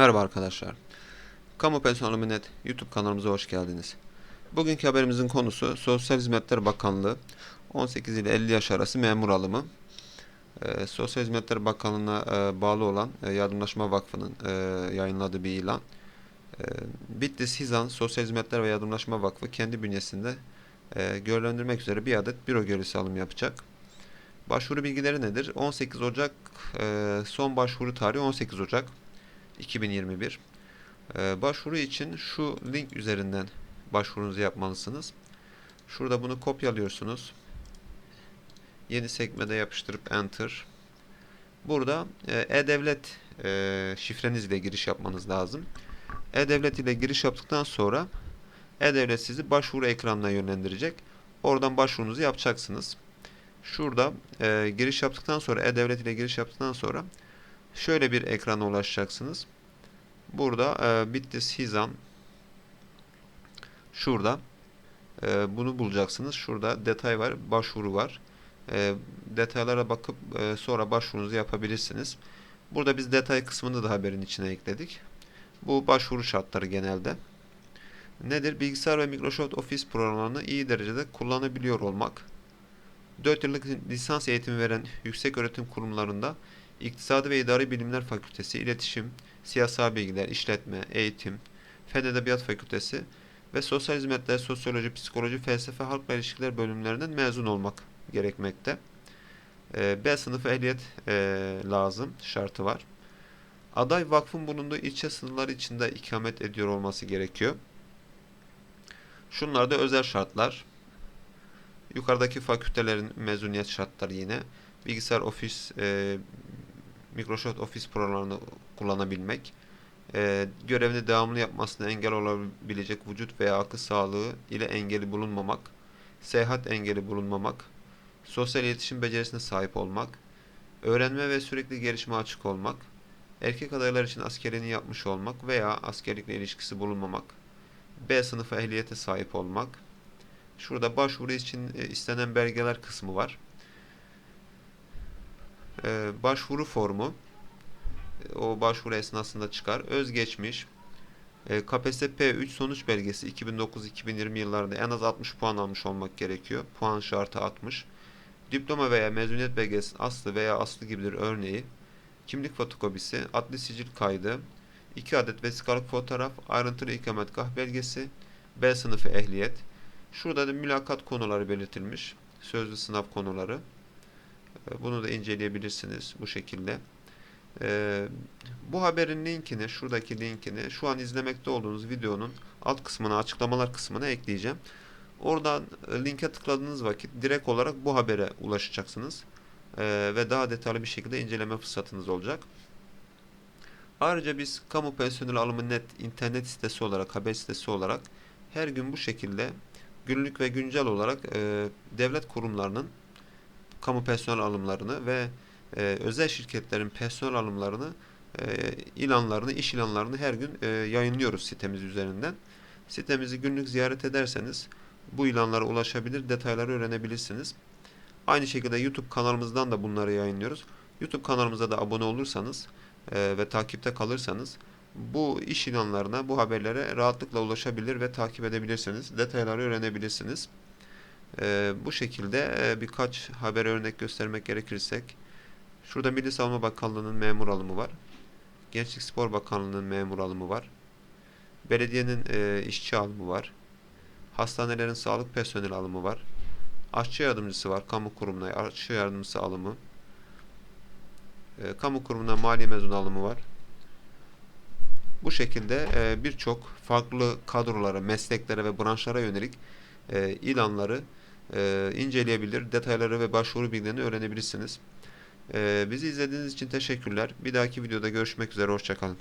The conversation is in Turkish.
Merhaba arkadaşlar. Kamu Personeli Net YouTube kanalımıza hoş geldiniz. Bugünkü haberimizin konusu Sosyal Hizmetler Bakanlığı 18 ile 50 yaş arası memur alımı. Ee, Sosyal Hizmetler Bakanlığı'na e, bağlı olan e, Yardımlaşma Vakfı'nın e, yayınladığı bir ilan. E, Bitlis Hizan Sosyal Hizmetler ve Yardımlaşma Vakfı kendi bünyesinde e, görevlendirmek üzere bir adet büro görevlisi alım yapacak. Başvuru bilgileri nedir? 18 Ocak e, son başvuru tarihi 18 Ocak 2021. Ee, başvuru için şu link üzerinden başvurunuzu yapmalısınız. Şurada bunu kopyalıyorsunuz. Yeni sekmede yapıştırıp enter. Burada e, e-devlet e, şifrenizle giriş yapmanız lazım. E-devlet ile giriş yaptıktan sonra e-devlet sizi başvuru ekranına yönlendirecek. Oradan başvurunuzu yapacaksınız. Şurada e, giriş yaptıktan sonra e-devlet ile giriş yaptıktan sonra şöyle bir ekrana ulaşacaksınız. Burada e, Bitlis Hizan şurada e, bunu bulacaksınız. Şurada detay var, başvuru var. E, detaylara bakıp e, sonra başvurunuzu yapabilirsiniz. Burada biz detay kısmını da haberin içine ekledik. Bu başvuru şartları genelde. Nedir? Bilgisayar ve Microsoft Office programlarını iyi derecede kullanabiliyor olmak. 4 yıllık lisans eğitimi veren yüksek öğretim kurumlarında İktisadi ve İdari Bilimler Fakültesi, İletişim, Siyasal Bilgiler, İşletme, Eğitim, Fen Edebiyat Fakültesi ve Sosyal Hizmetler, Sosyoloji, Psikoloji, Felsefe, Halkla İlişkiler bölümlerinden mezun olmak gerekmekte. Ee, B sınıfı ehliyet e, lazım, şartı var. Aday vakfın bulunduğu ilçe sınırları içinde ikamet ediyor olması gerekiyor. Şunlar da özel şartlar. Yukarıdaki fakültelerin mezuniyet şartları yine. Bilgisayar, ofis, e, Microsoft Office programlarını kullanabilmek, e, görevini devamlı yapmasına engel olabilecek vücut veya akıl sağlığı ile engeli bulunmamak, seyahat engeli bulunmamak, sosyal iletişim becerisine sahip olmak, öğrenme ve sürekli gelişime açık olmak, erkek adaylar için askerliğini yapmış olmak veya askerlikle ilişkisi bulunmamak, B sınıfı ehliyete sahip olmak, şurada başvuru için e, istenen belgeler kısmı var. Ee, başvuru formu o başvuru esnasında çıkar. Özgeçmiş, e, KPSS 3 sonuç belgesi 2009-2020 yıllarında en az 60 puan almış olmak gerekiyor. Puan şartı 60. Diploma veya mezuniyet belgesi aslı veya aslı gibidir örneği. Kimlik fotokopisi, adli sicil kaydı, 2 adet vesikalık fotoğraf, ayrıntılı ikametgah belgesi, B sınıfı ehliyet. Şurada da mülakat konuları belirtilmiş. Sözlü sınav konuları. E, bunu da inceleyebilirsiniz bu şekilde. Ee, bu haberin linkini, şuradaki linkini şu an izlemekte olduğunuz videonun alt kısmına, açıklamalar kısmına ekleyeceğim. Oradan e, linke tıkladığınız vakit direkt olarak bu habere ulaşacaksınız. Ee, ve daha detaylı bir şekilde inceleme fırsatınız olacak. Ayrıca biz kamu personel alımı net internet sitesi olarak, haber sitesi olarak her gün bu şekilde günlük ve güncel olarak e, devlet kurumlarının kamu personel alımlarını ve e, özel şirketlerin personel alımlarını, e, ilanlarını, iş ilanlarını her gün e, yayınlıyoruz sitemiz üzerinden. Sitemizi günlük ziyaret ederseniz bu ilanlara ulaşabilir, detayları öğrenebilirsiniz. Aynı şekilde YouTube kanalımızdan da bunları yayınlıyoruz. YouTube kanalımıza da abone olursanız e, ve takipte kalırsanız bu iş ilanlarına, bu haberlere rahatlıkla ulaşabilir ve takip edebilirsiniz. Detayları öğrenebilirsiniz. E, bu şekilde e, birkaç haber örnek göstermek gerekirsek Şurada Milli Savunma Bakanlığı'nın memur alımı var. Gençlik Spor Bakanlığı'nın memur alımı var. Belediyenin e, işçi alımı var. Hastanelerin sağlık personeli alımı var. Aşçı yardımcısı var. Kamu kurumuna aşçı yardımcısı alımı. E, kamu kurumuna mali mezun alımı var. Bu şekilde birçok farklı kadrolara, mesleklere ve branşlara yönelik e, ilanları e, inceleyebilir, detayları ve başvuru bilgilerini öğrenebilirsiniz. Ee, bizi izlediğiniz için teşekkürler. Bir dahaki videoda görüşmek üzere. Hoşçakalın.